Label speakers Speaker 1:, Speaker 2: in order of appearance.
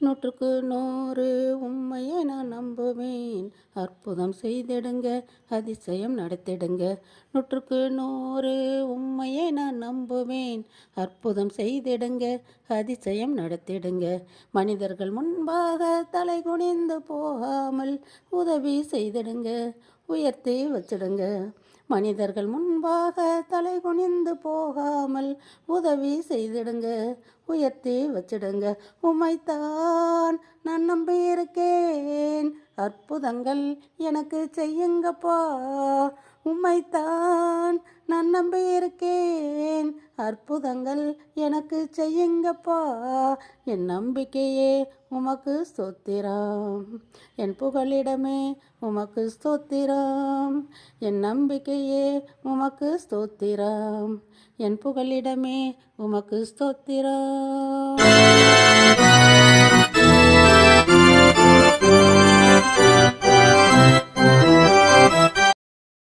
Speaker 1: நூற்றுக்கு நூறு உண்மையை நான் நம்புவேன். அற்புதம் செய்திடுங்க அதிசயம் நடத்திடுங்க. நூற்றுக்கு நூறு உண்மையை நான் நம்புவேன். அற்புதம் செய்திடுங்க அதிசயம் நடத்திடுங்க. மனிதர்கள் முன்பாக தலை குனிந்து போகாமல் உதவி செய்திடுங்க உயர்த்தி வச்சிடுங்க. மனிதர்கள் முன்பாக தலை குனிந்து போகாமல் உதவி செய்திடுங்க உயர்த்தி வச்சிடுங்க. உமைத்தான் நான் நம்பியிருக்கேன். அற்புதங்கள் எனக்கு செய்யுங்கப்பா. உம்மைத்தான் நான் நம்பியிருக்கேன். அற்புதங்கள் எனக்கு செய்யுங்கப்பா. என் நம்பிக்கையே உமக்கு ஸ்தோத்திரம். என் புகழிடமே உமக்கு ஸ்தோத்திரம். என் நம்பிக்கையே உமக்கு ஸ்தோத்திரம். என் புகழிடமே உமக்கு ஸ்தோத்திரம்.